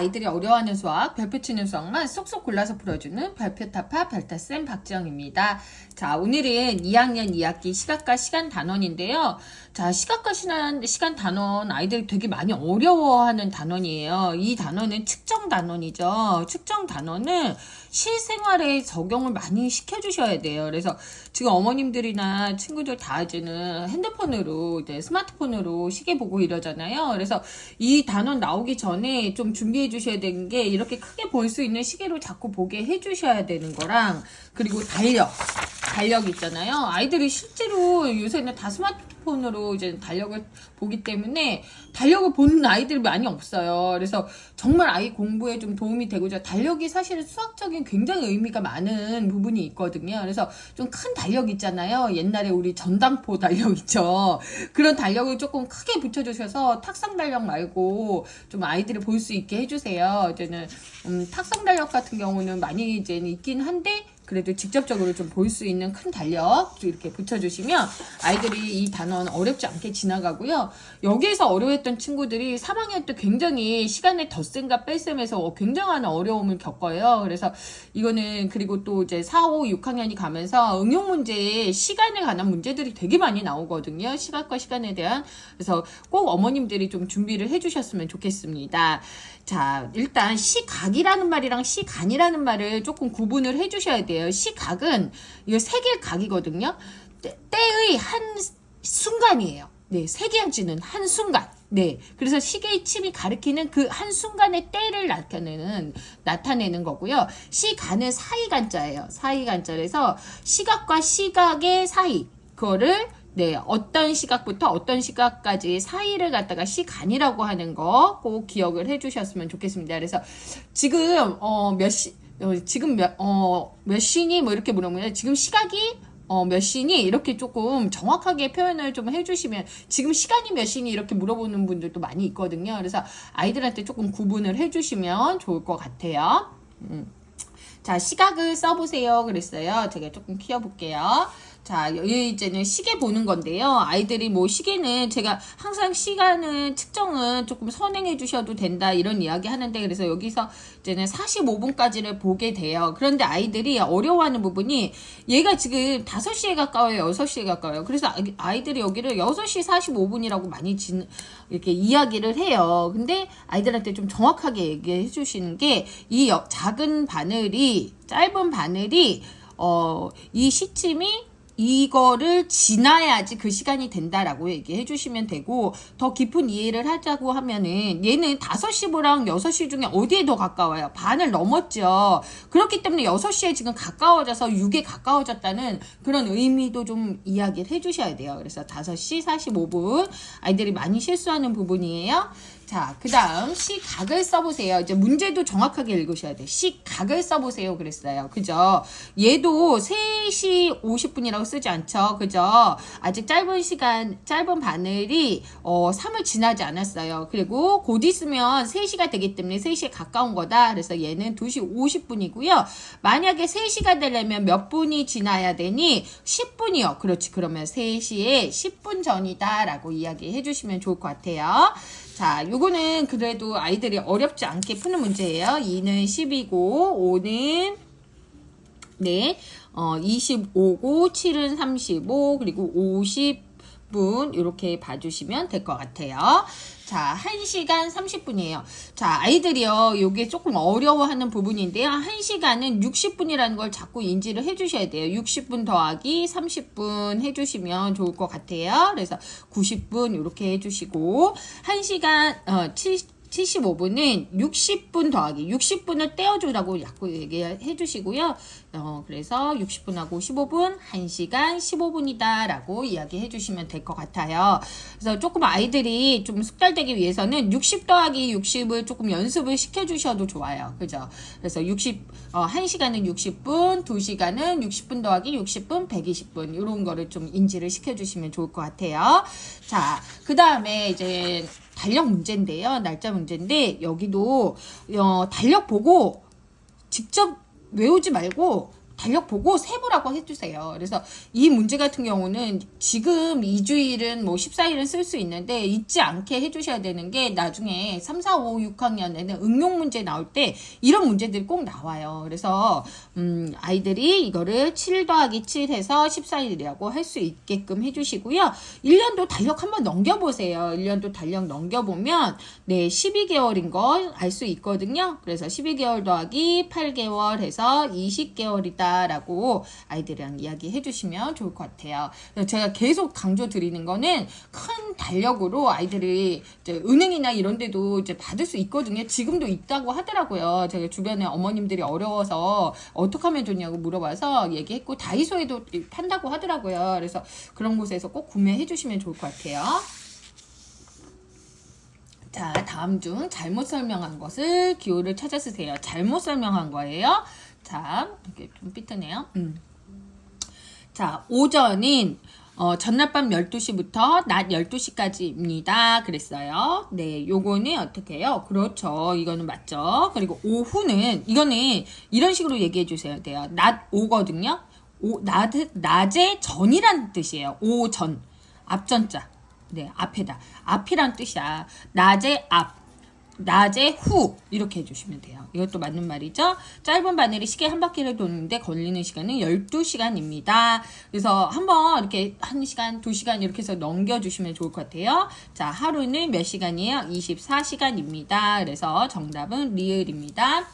아이들이 어려워하는 수학, 별표 치는 수학만 쏙쏙 골라서 풀어주는 별표타파 별타쌤 박지영입니다. 자, 오늘은 2학년 2학기 시각과 시간 단원인데요. 자, 시각과 시간, 시간 단원 아이들이 되게 많이 어려워하는 단원이에요. 이 단원은 측정 단원이죠. 측정 단원은 실생활에 적용을 많이 시켜주셔야 돼요. 그래서 지금 어머님들이나 친구들 다 이제는 핸드폰으로, 이제 스마트폰으로 시계 보고 이러잖아요. 그래서 이 단원 나오기 전에 좀 준비해 주셔야 되는 게 이렇게 크게 볼 수 있는 시계로 자꾸 보게 해 주셔야 되는 거랑 그리고 달력. 달력 있잖아요. 아이들이 실제로 요새는 다 스마트 폰으로 이제 달력을 보기 때문에 달력을 보는 아이들이 많이 없어요. 그래서 정말 아이 공부에 좀 도움이 되고자 달력이 사실은 수학적인 굉장히 의미가 많은 부분이 있거든요. 그래서 좀 큰 달력 있잖아요. 옛날에 우리 전당포 달력 있죠. 그런 달력을 조금 크게 붙여주셔서 탁상 달력 말고 좀 아이들이 볼 수 있게 해주세요. 이제는 음, 탁상 달력 같은 경우는 많이 이제 있긴 한데 그래도 직접적으로 좀 볼 수 있는 큰 달력 이렇게 붙여주시면 아이들이 이 단어는 어렵지 않게 지나가고요. 여기에서 어려웠던 친구들이 3학년 때 굉장히 시간의 덧셈과 뺄셈에서 굉장한 어려움을 겪어요. 그래서 이거는 그리고 또 이제 4, 5, 6학년이 가면서 응용 문제에 시간에 관한 문제들이 되게 많이 나오거든요. 시각과 시간에 대한. 그래서 꼭 어머님들이 좀 준비를 해주셨으면 좋겠습니다. 자, 일단 시각이라는 말이랑 시간이라는 말을 조금 구분을 해주셔야 돼요. 시각은 이거 세길 각이거든요. 때, 때의 한 순간이에요. 네, 세계지는 한 순간. 네, 그래서 시계의 침이 가리키는 그 한 순간의 때를 나타내는 나타내는 거고요. 시간은 사이간자예요. 사이간자에서 시각과 시각의 사이 그거를 네, 어떤 시각부터 어떤 시각까지 사이를 갖다가 시간이라고 하는 거 꼭 기억을 해주셨으면 좋겠습니다. 그래서 지금 어, 몇 시, 어, 지금 몇, 어, 몇 시니 뭐 이렇게 물어보면 지금 시각이 어, 몇 시니? 이렇게 조금 정확하게 표현을 좀 해주시면, 지금 시간이 몇 시니? 이렇게 물어보는 분들도 많이 있거든요. 그래서 아이들한테 조금 구분을 해주시면 좋을 것 같아요. 음. 자, 시각을 써보세요. 그랬어요. 제가 조금 키워볼게요. 자, 여기 이제는 시계 보는 건데요. 아이들이 뭐 시계는 제가 항상 시간은 측정은 조금 선행해 주셔도 된다 이런 이야기 하는데 그래서 여기서 이제는 45분까지를 보게 돼요. 그런데 아이들이 어려워하는 부분이 얘가 지금 5시에 가까워요. 6시에 가까워요. 그래서 아이- 아이들이 여기를 6시 45분이라고 많이 진, 이렇게 이야기를 해요. 근데 아이들한테 좀 정확하게 얘기해 주시는 게 이 작은 바늘이 짧은 바늘이 어, 이 시침이 이거를 지나야지 그 시간이 된다라고 얘기해 주시면 되고 더 깊은 이해를 하자고 하면은 얘는 5시 보랑 6시 중에 어디에 더 가까워요? 반을 넘었죠. 그렇기 때문에 6시에 지금 가까워져서 6에 가까워졌다는 그런 의미도 좀 이야기를 해 주셔야 돼요. 그래서 5시 45분 아이들이 많이 실수하는 부분이에요. 자, 그 다음 시각을 써보세요. 이제 문제도 정확하게 읽으셔야 돼. 시각을 써보세요. 그랬어요. 그죠? 얘도 3시 50분이라고 쓰지 않죠. 그죠? 아직 짧은 시간, 짧은 바늘이 어, 3을 지나지 않았어요. 그리고 곧 있으면 3시가 되기 때문에 3시에 가까운 거다. 그래서 얘는 2시 50분이고요. 만약에 3시가 되려면 몇 분이 지나야 되니? 10분이요. 그렇지. 그러면 3시에 10분 전이다. 라고 이야기해 주시면 좋을 것 같아요. 자, 요 거는 그래도 아이들이 어렵지 않게 푸는 문제예요. 2는 10이고, 5는 네, 어, 25고, 7은 35, 그리고 50 분, 이렇게 봐주시면 될 것 같아요. 자, 1시간 30분이에요. 자, 아이들이요, 요게 조금 어려워하는 부분인데요. 1시간은 60분이라는 걸 자꾸 인지를 해주셔야 돼요. 60분 더하기 30분 해주시면 좋을 것 같아요. 그래서 90분 이렇게 해주시고, 1시간, 어, 7, 75분은 60분 더하기 60분을 떼어주라고 자꾸 얘기해 주시고요. 어, 그래서 60분하고 15분, 1시간 15분이다 라고 이야기해 주시면 될 것 같아요. 그래서 조금 아이들이 좀 숙달되기 위해서는 60 더하기 60을 조금 연습을 시켜 주셔도 좋아요. 그죠? 그래서 60, 어, 1시간은 60분, 2시간은 60분 더하기 60분, 120분 이런 거를 좀 인지를 시켜 주시면 좋을 것 같아요. 자, 그 다음에 이제 달력 문제인데요. 날짜 문제인데 여기도 어, 달력 보고 직접 외우지 말고 달력 보고 세보라고 해주세요. 그래서 이 문제 같은 경우는 지금 2주일은 뭐 14일은 쓸 수 있는데 잊지 않게 해주셔야 되는 게 나중에 3, 4, 5, 6학년에는 응용 문제 나올 때 이런 문제들이 꼭 나와요. 그래서 음, 아이들이 이거를 7 더하기 7 해서 14일이라고 할 수 있게끔 해주시고요. 1년도 달력 한번 넘겨보세요. 1년도 달력 넘겨보면 네 12개월인 걸 알 수 있거든요. 그래서 12개월 더하기 8개월 해서 20개월이다 라고 아이들이랑 이야기해 주시면 좋을 것 같아요. 제가 계속 강조 드리는 거는 큰 달력으로 아이들이 은행이나 이런 데도 이제 받을 수 있거든요. 지금도 있다고 하더라고요. 제가 주변에 어머님들이 어려워서 어떻게 하면 좋냐고 물어봐서 얘기했고 다이소에도 판다고 하더라고요. 그래서 그런 곳에서 꼭 구매해 주시면 좋을 것 같아요. 자, 다음 중 잘못 설명한 것을 기호를 찾아 쓰세요. 잘못 설명한 거예요. 자, 이렇게 좀 삐뚤네요. 음. 자, 오전인 어, 전날 밤 12시부터 낮 12시까지입니다. 그랬어요. 네, 요거는 어떻게 해요? 그렇죠. 이거는 맞죠. 그리고 오후는, 이거는 이런 식으로 얘기해 주셔야 돼요. 낮 오거든요. 오, 낮, 낮에 전이란 뜻이에요. 오전. 앞전자. 네, 앞에다. 앞이란 뜻이야. 낮에 앞. 낮에 후 이렇게 해주시면 돼요. 이것도 맞는 말이죠. 짧은 바늘이 시계 한 바퀴를 도는데 걸리는 시간은 12시간입니다. 그래서 한번 이렇게 1시간, 2시간 이렇게 해서 넘겨주시면 좋을 것 같아요. 자, 하루는 몇 시간이에요? 24시간입니다. 그래서 정답은 리을입니다.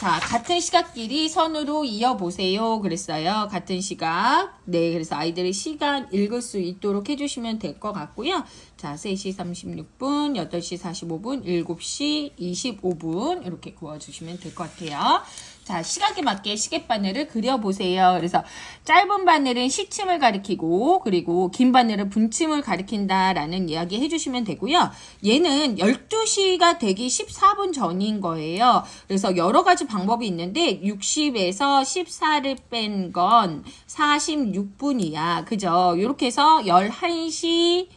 자, 같은 시각끼리 선으로 이어보세요. 그랬어요. 같은 시각. 네, 그래서 아이들이 시간 읽을 수 있도록 해주시면 될 것 같고요. 자, 3시 36분, 8시 45분, 7시 25분 이렇게 구워주시면 될 것 같아요. 자, 시각에 맞게 시계바늘을 그려보세요. 그래서 짧은 바늘은 시침을 가리키고 그리고 긴 바늘은 분침을 가리킨다라는 이야기 해주시면 되고요. 얘는 12시가 되기 14분 전인 거예요. 그래서 여러 가지 방법이 있는데 60에서 14를 뺀 건 46분이야. 그죠? 이렇게 해서 11시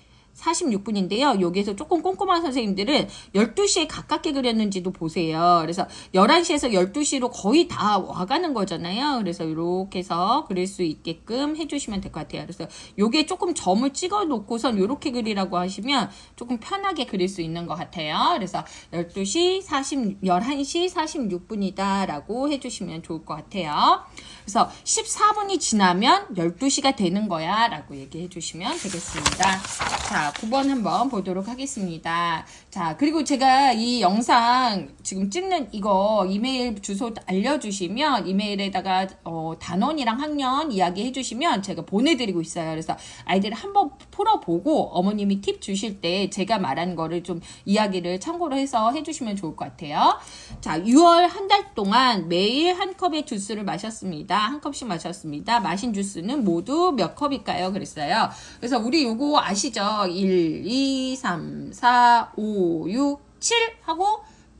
46분인데요. 여기에서 조금 꼼꼼한 선생님들은 12시에 가깝게 그렸는지도 보세요. 그래서 11시에서 12시로 거의 다 와가는 거잖아요. 그래서 이렇게 해서 그릴 수 있게끔 해주시면 될 것 같아요. 그래서 요게 조금 점을 찍어 놓고선 이렇게 그리라고 하시면 조금 편하게 그릴 수 있는 것 같아요. 그래서 12시 40, 11시 46분이다 라고 해주시면 좋을 것 같아요. 그래서 14분이 지나면 12시가 되는 거야 라고 얘기해 주시면 되겠습니다. 자, 9번 한번 보도록 하겠습니다. 자, 그리고 제가 이 영상 지금 찍는 이거 이메일 주소 알려주시면 이메일에다가 어, 단원이랑 학년 이야기 해주시면 제가 보내드리고 있어요. 그래서 아이들 한번 풀어보고 어머님이 팁 주실 때 제가 말한 거를 좀 이야기를 참고로 해서 해주시면 좋을 것 같아요. 자, 6월 한 달 동안 매일 한 컵의 주스를 마셨습니다. 한 컵씩 마셨습니다. 마신 주스는 모두 몇 컵일까요? 그랬어요. 그래서 우리 요거 아시죠? 1, 2, 3, 4, 5, 6, 7 하고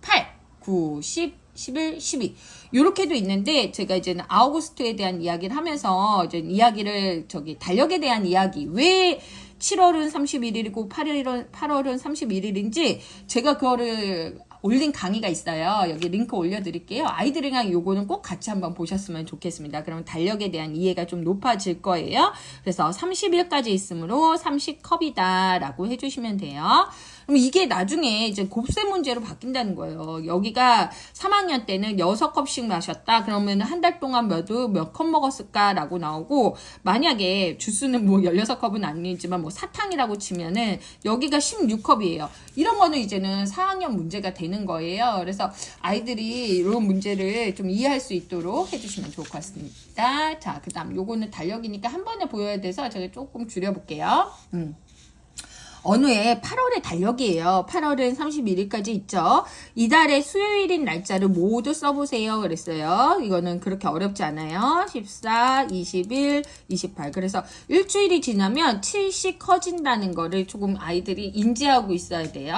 8, 9, 10, 11, 12. 요렇게도 있는데 제가 이제는 아우구스트에 대한 이야기를 하면서 이제 이야기를 저기 달력에 대한 이야기 왜 7월은 31일이고 8월은 8월은 31일인지 제가 그거를 올린 강의가 있어요. 여기 링크 올려드릴게요. 아이들이랑 요거는 꼭 같이 한번 보셨으면 좋겠습니다. 그러면 달력에 대한 이해가 좀 높아질 거예요. 그래서 30일까지 있으므로 30컵이다 라고 해주시면 돼요. 그럼 이게 나중에 이제 곱셈 문제로 바뀐다는 거예요. 여기가 3학년 때는 6컵씩 마셨다. 그러면 한 달 동안 몇몇 컵 먹었을까라고 나오고 만약에 주스는 뭐 16컵은 아니지만 뭐 사탕이라고 치면은 여기가 16컵이에요. 이런 거는 이제는 4학년 문제가 되는 거예요. 그래서 아이들이 이런 문제를 좀 이해할 수 있도록 해주시면 좋을 것 같습니다. 자, 그 다음 요거는 달력이니까 한 번에 보여야 돼서 제가 조금 줄여볼게요. 음. 어느 해 8월의 달력이에요. 8월은 31일까지 있죠. 이달의 수요일인 날짜를 모두 써보세요. 그랬어요. 이거는 그렇게 어렵지 않아요. 14, 21, 28. 그래서 일주일이 지나면 7씩 커진다는 거를 조금 아이들이 인지하고 있어야 돼요.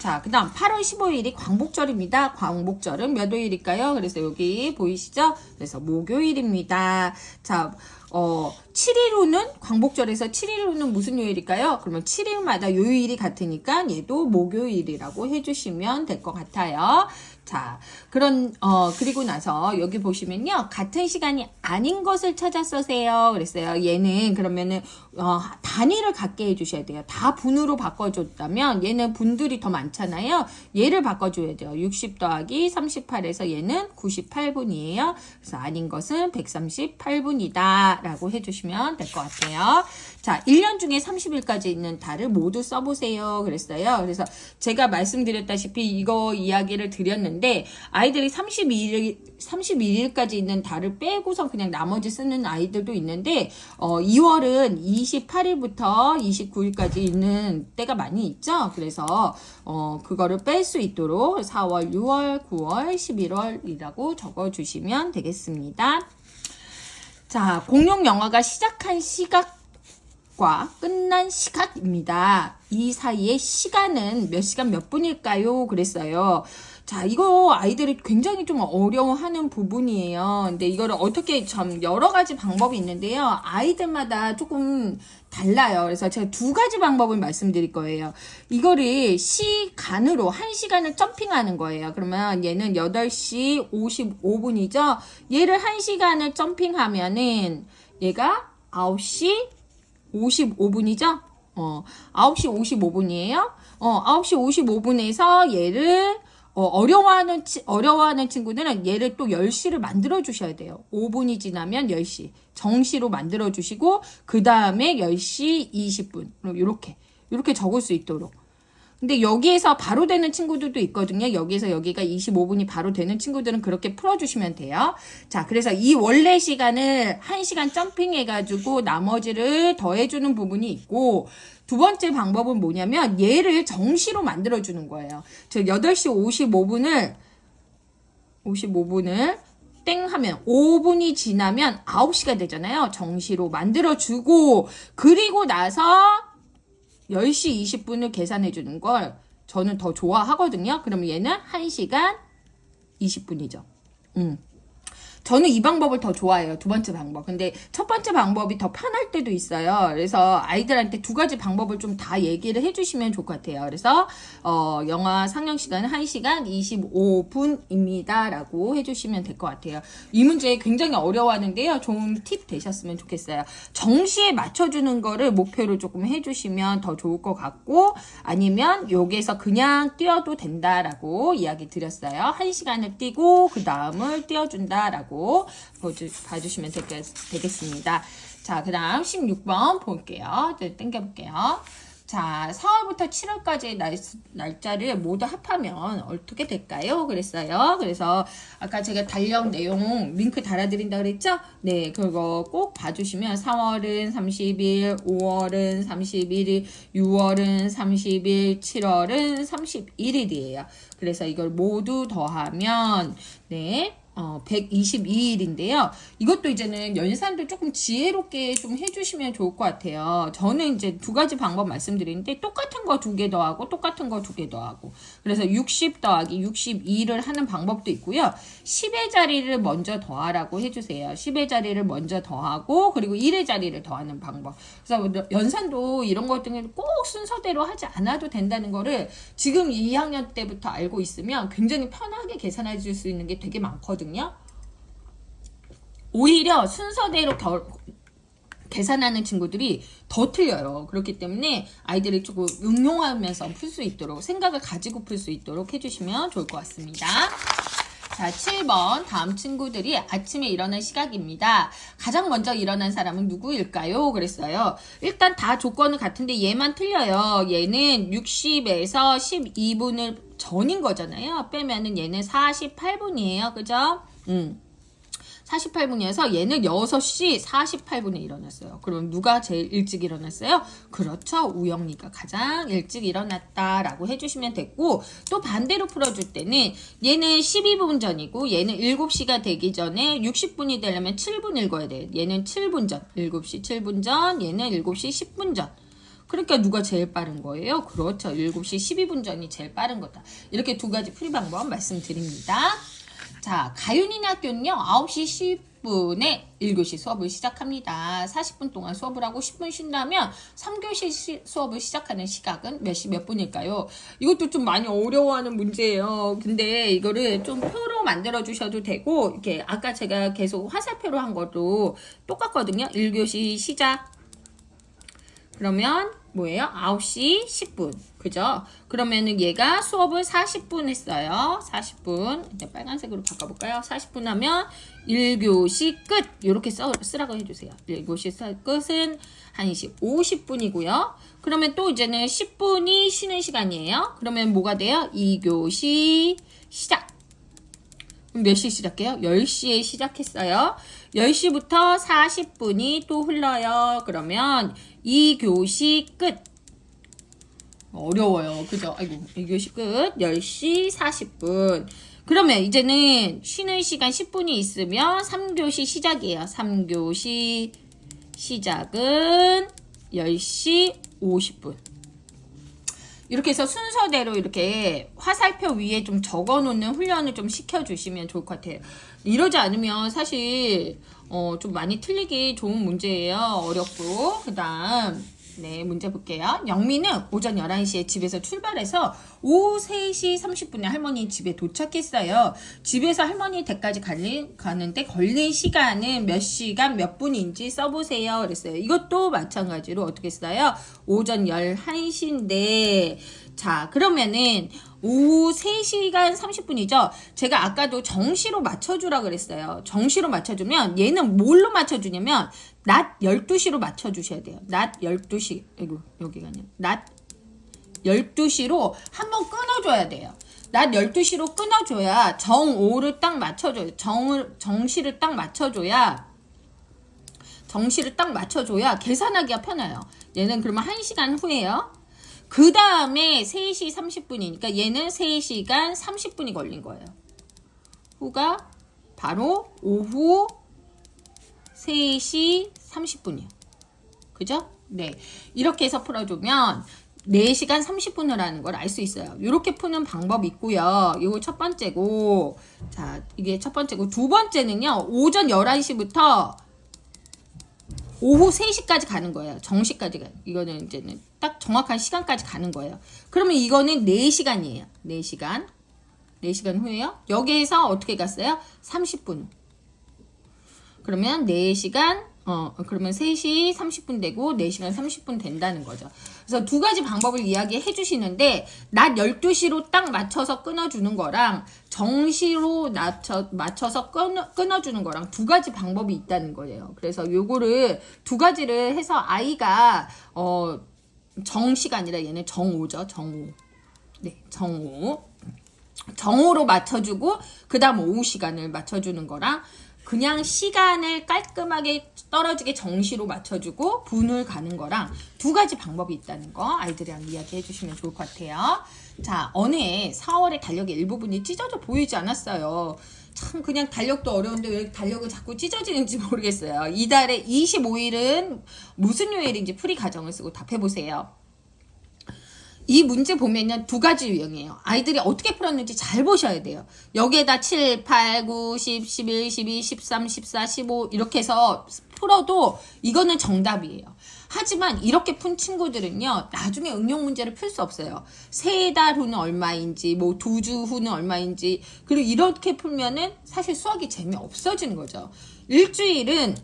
자, 그 다음 8월 15일이 광복절입니다. 광복절은 몇 요일일까요? 그래서 여기 보이시죠? 그래서 목요일입니다. 자, 어, 7일 후는 광복절에서 7일 후는 무슨 요일일까요? 그러면 7일마다 요일이 같으니까 얘도 목요일이라고 해주시면 될 것 같아요. 자, 그런, 어, 그리고 나서 여기 보시면요. 같은 시간이 아닌 것을 찾아 써세요. 그랬어요. 얘는 그러면은, 어, 단위를 갖게 해주셔야 돼요. 다 분으로 바꿔줬다면 얘는 분들이 더 많잖아요. 얘를 바꿔줘야 돼요. 60 더하기 38에서 얘는 98분이에요. 그래서 아닌 것은 138분이다. 라고 해주시면 될 것 같아요. 자, 1년 중에 30일까지 있는 달을 모두 써보세요. 그랬어요. 그래서 제가 말씀드렸다시피 이거 이야기를 드렸는데 아이들이 32일, 31일까지 있는 달을 빼고서 그냥 나머지 쓰는 아이들도 있는데 어, 2월은 28일부터 29일까지 있는 때가 많이 있죠. 그래서 어, 그거를 뺄 수 있도록 4월, 6월, 9월, 11월이라고 적어 주시면 되겠습니다. 자, 공룡 영화가 시작한 시각 과 끝난 시각입니다. 이 사이의 시간은 몇 시간 몇 분일까요? 그랬어요. 자, 이거 아이들이 굉장히 좀 어려워하는 부분이에요. 근데 이거를 어떻게 참 여러 가지 방법이 있는데요. 아이들마다 조금 달라요. 그래서 제가 두 가지 방법을 말씀드릴 거예요. 이거를 시간으로 한 시간을 점핑하는 거예요. 그러면 얘는 8시 55분이죠. 얘를 한 시간을 점핑하면은 얘가 9시 55분이죠? 어, 9시 55분이에요. 어, 9시 55분에서 얘를 어, 어려워하는 치, 어려워하는 친구들은 얘를 또 10시를 만들어 주셔야 돼요. 5분이 지나면 10시. 정시로 만들어 주시고 그다음에 10시 20분. 이렇게 이렇게 적을 수 있도록 근데 여기에서 바로 되는 친구들도 있거든요. 여기에서 여기가 25분이 바로 되는 친구들은 그렇게 풀어주시면 돼요. 자, 그래서 이 원래 시간을 1시간 점핑해가지고 나머지를 더해주는 부분이 있고, 두 번째 방법은 뭐냐면 얘를 정시로 만들어주는 거예요. 즉, 8시 55분을, 55분을 땡 하면 5분이 지나면 9시가 되잖아요. 정시로 만들어주고, 그리고 나서 10시 20분을 계산해 주는 걸 저는 더 좋아하거든요. 그러면 얘는 1시간 20분이죠. 음. 저는 이 방법을 더 좋아해요. 두 번째 방법. 근데 첫 번째 방법이 더 편할 때도 있어요. 그래서 아이들한테 두 가지 방법을 좀 다 얘기를 해주시면 좋을 것 같아요. 그래서 어, 영화 상영 시간은 1시간 25분입니다. 라고 해주시면 될 것 같아요. 이 문제 굉장히 어려워하는데요. 좋은 팁 되셨으면 좋겠어요. 정시에 맞춰주는 거를 목표로 조금 해주시면 더 좋을 것 같고 아니면 여기에서 그냥 뛰어도 된다라고 이야기 드렸어요. 1시간을 뛰고 그 다음을 뛰어준다라고 봐주, 봐주시면 되겠, 되겠습니다. 자, 그 다음 16번 볼게요. 네, 땡겨볼게요. 자, 4월부터 7월까지의 날, 날짜를 모두 합하면 어떻게 될까요? 그랬어요. 그래서 아까 제가 달력 내용 링크 달아드린다 그랬죠? 네, 그거 꼭 봐주시면 4월은 30일, 5월은 31일, 6월은 30일, 7월은 31일이에요. 그래서 이걸 모두 더하면, 네, 어, 122일인데요. 이것도 이제는 연산도 조금 지혜롭게 좀 해주시면 좋을 것 같아요. 저는 이제 두 가지 방법 말씀드리는데 똑같은 거 두 개 더하고 똑같은 거 두 개 더하고 그래서 60 더하기 62를 하는 방법도 있고요. 10의 자리를 먼저 더하라고 해주세요. 10의 자리를 먼저 더하고 그리고 1의 자리를 더하는 방법. 그래서 연산도 이런 것들은 꼭 순서대로 하지 않아도 된다는 거를 지금 2학년 때부터 알고 있으면 굉장히 편하게 계산해 줄 수 있는 게 되게 많거든요. 거든요. 오히려 순서대로 결, 계산하는 친구들이 더 틀려요. 그렇기 때문에 아이들이 조금 응용하면서 풀 수 있도록 생각을 가지고 풀 수 있도록 해주시면 좋을 것 같습니다. 자, 7번. 다음 친구들이 아침에 일어난 시각입니다. 가장 먼저 일어난 사람은 누구일까요? 그랬어요. 일단 다 조건은 같은데 얘만 틀려요. 얘는 60에서 12분을 전인 거잖아요. 빼면은 얘는 48분이에요. 그죠? 음. 48분이어서 얘는 6시 48분에 일어났어요. 그럼 누가 제일 일찍 일어났어요? 그렇죠. 우영이가 가장 일찍 일어났다라고 해주시면 됐고 또 반대로 풀어줄 때는 얘는 12분 전이고 얘는 7시가 되기 전에 60분이 되려면 7분 읽어야 돼요. 얘는 7분 전. 7시 7분 전. 얘는 7시 10분 전. 그러니까 누가 제일 빠른 거예요? 그렇죠. 7시 12분 전이 제일 빠른 거다. 이렇게 두 가지 풀이 방법 말씀드립니다. 자, 가윤이네 학교는요, 9시 40분에 1교시 수업을 시작합니다. 40분 동안 수업을 하고 10분 쉰다면 3교시 시- 수업을 시작하는 시각은 몇 시 몇 분일까요? 이것도 좀 많이 어려워하는 문제예요. 근데 이거를 좀 표로 만들어 주셔도 되고 이렇게 아까 제가 계속 화살표로 한 것도 똑같거든요. 1교시 시작 그러면 뭐예요? 9시 10분. 그죠? 그러면은 얘가 수업을 40분 했어요. 40분. 이제 빨간색으로 바꿔볼까요? 40분 하면 1교시 끝. 이렇게 써, 쓰라고 해주세요. 1교시 써- 끝은 1시 50분이고요. 그러면 또 이제는 10분이 쉬는 시간이에요. 그러면 뭐가 돼요? 2교시 시작. 몇시 시작해요? 10시에 시작했어요. 10시부터 40분이 또 흘러요. 그러면 2교시 끝. 어려워요. 그죠? 아이고, 2교시 끝. 10시 40분. 그러면 이제는 쉬는 시간 10분이 있으면 3교시 시작이에요. 3교시 시작은 10시 50분. 이렇게 해서 순서대로 이렇게 화살표 위에 좀 적어 놓는 훈련을 좀 시켜 주시면 좋을 것 같아요. 이러지 않으면 사실, 어, 좀 많이 틀리기 좋은 문제예요. 어렵고. 그 다음, 네, 문제 볼게요. 영미는 오전 11시에 집에서 출발해서 오후 3시 30분에 할머니 집에 도착했어요. 집에서 할머니 댁까지 가는데 걸린 시간은 몇 시간 몇 분인지 써보세요. 그랬어요. 이것도 마찬가지로 어떻게 써요? 오전 11시인데, 자, 그러면은 오후 3시간 30분이죠. 제가 아까도 정시로 맞춰주라 그랬어요. 정시로 맞춰주면 얘는 뭘로 맞춰주냐면 낮 12시로 맞춰주셔야 돼요. 낮 12시. 아이고, 여기가 아니야. 낮 12시로 한번 끊어줘야 돼요. 낮 12시로 끊어줘야 정오를 딱 맞춰줘요. 정을, 정시를 딱 맞춰줘야 정시를 딱 맞춰줘야 계산하기가 편해요. 얘는 그러면 1시간 후에요. 그 다음에 3시 30분이니까 얘는 3시간 30분이 걸린 거예요. 후가 바로 오후 3시 30분이요. 그죠? 네. 이렇게 해서 풀어주면 4시간 30분을 하는 걸 알 수 있어요. 이렇게 푸는 방법이 있고요. 이거 첫 번째고, 자, 이게 첫 번째고, 두 번째는요, 오전 11시부터 오후 3시까지 가는 거예요. 정시까지 가. 이거는 이제는 딱 정확한 시간까지 가는 거예요. 그러면 이거는 4시간이에요. 4시간. 4시간 후에요. 여기에서 어떻게 갔어요? 30분. 그러면 4시간, 어, 그러면 3시 30분 되고 4시간 30분 된다는 거죠. 그래서 두 가지 방법을 이야기해 주시는데, 낮 12시로 딱 맞춰서 끊어주는 거랑, 정시로 맞춰, 맞춰서 끊어, 끊어주는 거랑 두 가지 방법이 있다는 거예요. 그래서 요거를 두 가지를 해서 아이가, 어, 정시가 아니라 얘는 정오죠. 정오. 네, 정오. 정오로 맞춰주고 그 다음 오후 시간을 맞춰주는 거랑 그냥 시간을 깔끔하게 떨어지게 정시로 맞춰주고 분을 가는 거랑 두 가지 방법이 있다는 거 아이들이랑 이야기해 주시면 좋을 것 같아요. 자, 어느 해 4월에 달력의 일부분이 찢어져 보이지 않았어요. 참 그냥 달력도 어려운데 왜 달력을 자꾸 찢어지는지 모르겠어요. 이달의 25일은 무슨 요일인지 풀이 과정을 쓰고 답해 보세요. 이 문제 보면은 두 가지 유형이에요. 아이들이 어떻게 풀었는지 잘 보셔야 돼요. 여기에다 7, 8, 9, 10, 11, 12, 13, 14, 15 이렇게 해서 풀어도 이거는 정답이에요. 하지만 이렇게 푼 친구들은요, 나중에 응용 문제를 풀 수 없어요. 세 달 후는 얼마인지, 뭐 두 주 후는 얼마인지, 그리고 이렇게 풀면은 사실 수학이 재미없어지는 거죠. 일주일은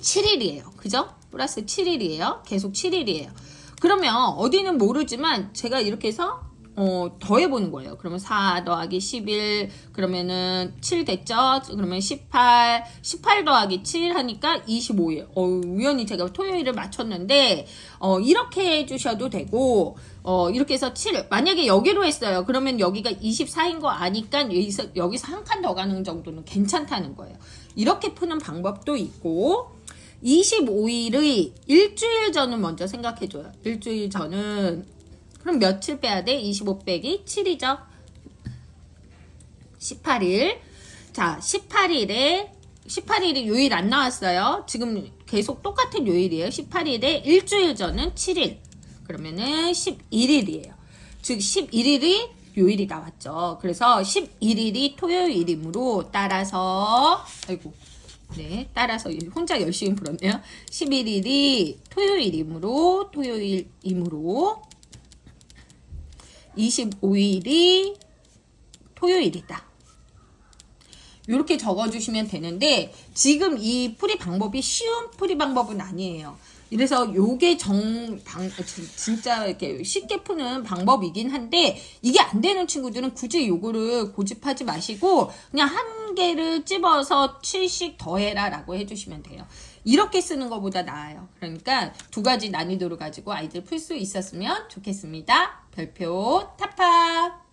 7일이에요. 그죠? 플러스 7일이에요. 계속 7일이에요. 그러면 어디는 모르지만 제가 이렇게 해서 어, 더해보는 거예요. 그러면 4 더하기 11, 그러면은 7 됐죠? 그러면 18, 18 더하기 7 하니까 25일. 어, 우연히 제가 토요일을 맞췄는데, 어, 이렇게 해주셔도 되고, 어, 이렇게 해서 7, 만약에 여기로 했어요. 그러면 여기가 24인 거 아니까 여기서, 여기서 한 칸 더 가는 정도는 괜찮다는 거예요. 이렇게 푸는 방법도 있고, 25일의 일주일 전을 먼저 생각해줘요. 일주일 전은 그럼 며칠 빼야 돼? 25 빼기 7이죠. 18일. 자, 18일에 18일이 요일 안 나왔어요. 지금 계속 똑같은 요일이에요. 18일에 일주일 전은 7일. 그러면은 11일이에요. 즉 11일이 요일이 나왔죠. 그래서 11일이 토요일이므로 따라서 아이고 네 따라서 혼자 열심히 불었네요. 11일이 토요일이므로 토요일이므로 25일이 토요일이다. 이렇게 적어주시면 되는데 지금 이 풀이 방법이 쉬운 풀이 방법은 아니에요. 그래서 요게 정, 방, 진짜 이렇게 쉽게 푸는 방법이긴 한데 이게 안 되는 친구들은 굳이 요거를 고집하지 마시고 그냥 한 개를 찝어서 7씩 더해라 라고 해주시면 돼요. 이렇게 쓰는 것보다 나아요. 그러니까 두 가지 난이도를 가지고 아이들 풀 수 있었으면 좋겠습니다. 별표 타파!